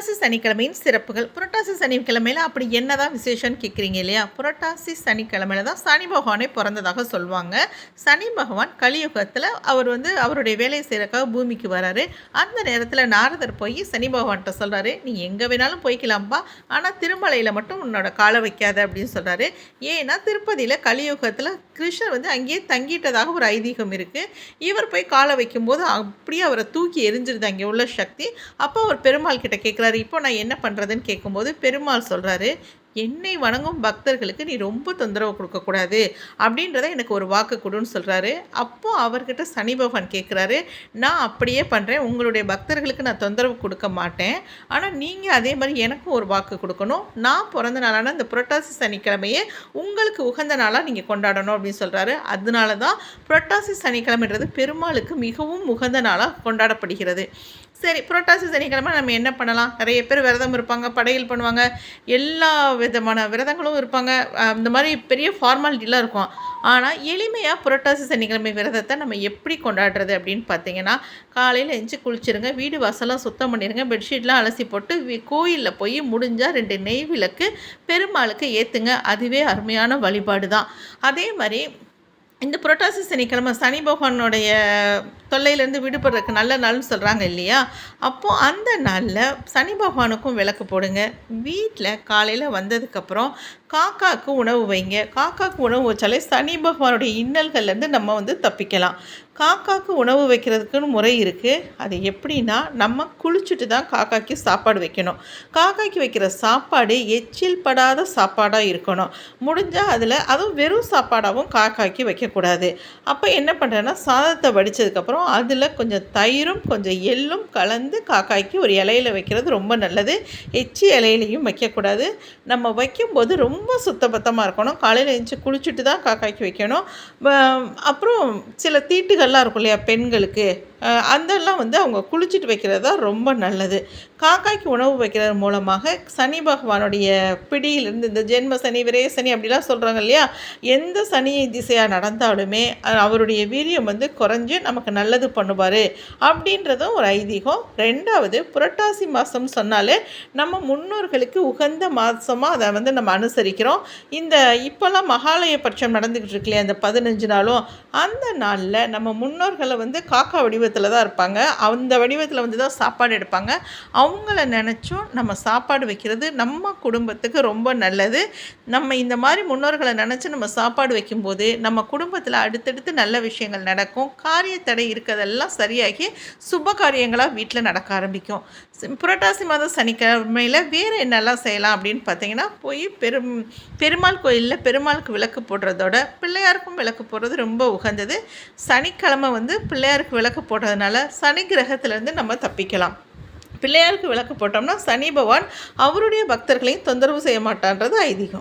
புரட்டாசி சனிக்கிழமையின் சிறப்புகள். புரட்டாசி சனிக்கிழமையில் அப்படி என்னதான் விசேஷம்னு கேட்குறீங்க இல்லையா? புரட்டாசி சனிக்கிழமையில தான் சனி பகவானே பிறந்ததாக சொல்லுவாங்க. சனி பகவான் கலியுகத்தில் அவர் வந்து அவருடைய வேலையை செய்கிறக்காக பூமிக்கு வராரு. அந்த நேரத்தில் நாரதர் போய் சனி பகவான்கிட்ட சொல்கிறாரு நீ எங்கே வேணாலும் போய்க்கலாம்ப்பா ஆனால் திருமலையில் மட்டும் உன்னோட காலை வைக்காத அப்படின்னு சொல்கிறாரு ஏன்னா திருப்பதியில் கலியுகத்தில் கிருஷ்ணர் வந்து அங்கேயே தங்கிட்டதாக ஒரு ஐதீகம் இருக்குது இவர் போய் காலை வைக்கும்போது அப்படியே அவரை தூக்கி எரிஞ்சிருது அங்கே உள்ள சக்தி. அப்போ அவர் பெருமாள் கிட்ட கேட்குறாரு இப்போ நான் என்ன பண்ணுறதுன்னு கேட்கும்போது பெருமாள் சொல்கிறாரு என்னை வணங்கும் பக்தர்களுக்கு நீ ரொம்ப தொந்தரவு கொடுக்கக்கூடாது அப்படின்றத எனக்கு ஒரு வாக்கு கொடுன்னு சொல்கிறாரு அப்போது அவர்கிட்ட சனி பகவான் கேட்குறாரு நான் அப்படியே பண்ணுறேன் உங்களுடைய பக்தர்களுக்கு நான் தொந்தரவு கொடுக்க மாட்டேன். ஆனால் நீங்கள் அதே மாதிரி எனக்கும் ஒரு வாக்கு கொடுக்கணும். நான் பிறந்த நாளான இந்த புரட்டாசி சனிக்கிழமையே உங்களுக்கு உகந்த நாளாக நீங்கள் கொண்டாடணும் அப்படின்னு சொல்கிறாரு அதனால தான் புரட்டாசி சனிக்கிழமைன்றது பெருமாளுக்கு மிகவும் உகந்த நாளாக கொண்டாடப்படுகிறது. சரி புரட்டாசி சனிக்கிழமை நம்ம என்ன பண்ணலாம்? நிறைய பேர் விரதம் இருப்பாங்க படையல் பண்ணுவாங்க. எல்லா விதமான விரதங்களும் இருப்பாங்க. அந்த மாதிரி பெரிய ஃபார்மாலிட்டிலாம் இருக்கும். ஆனால் எளிமையாக புரட்டாசி சனிக்கிழமை விரதத்தை நம்ம எப்படி கொண்டாடுறது அப்படின்னு பார்த்தீங்கன்னா காலையில் எஞ்சி குளிச்சிருங்க வீடு வாசலாம் சுத்தம் பண்ணிடுங்க பெட்ஷீட்லாம் அலசி போட்டு கோயிலில் போய் முடிஞ்சால் ரெண்டு நெய் விளக்கு பெருமாளுக்கு ஏற்றுங்க அதுவே அருமையான வழிபாடு தான் அதே மாதிரி இந்த புரட்டாசி சனிக்கிழமை சனி பகவானுடைய தொல்லையிலேருந்து விடுபடுறதுக்கு நல்ல நாள்னு சொல்கிறாங்க இல்லையா? அப்போது அந்த நாளில் சனி பகவானுக்கும் விளக்கு போடுங்க. வீட்டில் காலையில் வந்ததுக்கப்புறம் காக்காவுக்கு உணவு வைங்க. காக்காவுக்கு உணவு வச்சாலே சனி பகவானுடைய இன்னல்கள்லேருந்து நம்ம வந்து தப்பிக்கலாம். காக்காவுக்கு உணவு வைக்கிறதுக்குன்னு முறை இருக்குது அது எப்படின்னா நம்ம குளிச்சுட்டு தான் காக்காய்க்கு சாப்பாடு வைக்கணும். காக்காய்க்கு வைக்கிற சாப்பாடு எச்சில் படாத சாப்பாடாக இருக்கணும். முடிஞ்சால் அதில் அதுவும் வெறும் சாப்பாடாகவும் காக்காய்க்கு வைக்கக்கூடாது. அப்போ என்ன பண்ணுறேன்னா சாதத்தை வடித்ததுக்கப்புறம் அதில் கொஞ்சம் தயிரும் கொஞ்சம் எள்ளும் கலந்து காக்காய்க்கு ஒரு இலையில் வைக்கிறது ரொம்ப நல்லது. எச்சி இலையிலையும் வைக்கக்கூடாது. நம்ம வைக்கும்போது ரொம்ப ரொம்ப சுத்தபத்தமாக இருக்கணும். காலையில் எழுந்துச்சி குளிச்சுட்டு தான் காக்காய்க்கு வைக்கணும். அப்புறம் சில தீட்டுகள்லாம் இருக்கும் இல்லையா பெண்களுக்கு? அதெல்லாம் வந்து அவங்க குளிச்சுட்டு வைக்கிறது தான் ரொம்ப நல்லது. காக்காய்க்கு உணவு வைக்கிறது மூலமாக சனி பகவானுடைய பிடியிலிருந்து இந்த ஜென்ம சனி விரய சனி அப்படிலாம் சொல்கிறாங்க இல்லையா? எந்த சனி திசையாக நடந்தாலுமே அவருடைய வீரியம் வந்து குறைஞ்சு நமக்கு நல்லது பண்ணுவார். அப்படின்றதும் ஒரு ஐதீகம். ரெண்டாவது புரட்டாசி மாதம் சொன்னாலே நம்ம முன்னோர்களுக்கு உகந்த மாதமாக அதை வந்து நம்ம அனுசரிக்கிறோம். இந்த இப்போல்லாம் மகாலய பட்சம் நடந்துக்கிட்டு இருக்கு இல்லையா? அந்த பதினஞ்சு நாளும். அந்த நாளில் நம்ம முன்னோர்களை வந்து காக்கா வடிவ வடிவத்தில் தான் இருப்பாங்க. அந்த வடிவத்தில் வந்து தான் சாப்பாடு எடுப்பாங்க. அவங்கள நினச்சும் நம்ம சாப்பாடு வைக்கிறது நம்ம குடும்பத்துக்கு ரொம்ப நல்லது. நம்ம இந்த மாதிரி முன்னோர்களை நினச்சி நம்ம சாப்பாடு வைக்கும்போது நம்ம குடும்பத்தில் அடுத்தடுத்து நல்ல விஷயங்கள் நடக்கும். காரிய தடை இருக்கிறதெல்லாம் சரியாகி சுப காரியங்களாக வீட்டில் நடக்க ஆரம்பிக்கும். புரட்டாசி மாதம் சனிக்கிழமையில் வேறு என்னெல்லாம் செய்யலாம் அப்படின்னு பார்த்தீங்கன்னா போய் பெரும் பெருமாள் கோயிலில் பெருமாளுக்கு விளக்கு போடுறதோட பிள்ளையாருக்கும் விளக்கு போடுறது ரொம்ப உகந்தது. சனிக்கிழமை வந்து பிள்ளையாருக்கு விளக்கு போட போட்டதுனால சனி கிரகத்திலேருந்து நம்ம தப்பிக்கலாம். பிள்ளையாருக்கு விளக்கு போட்டோம்னா சனி பகவான் அவருடைய பக்தர்களையும் தொந்தரவு செய்ய மாட்டான்றது ஐதீகம்.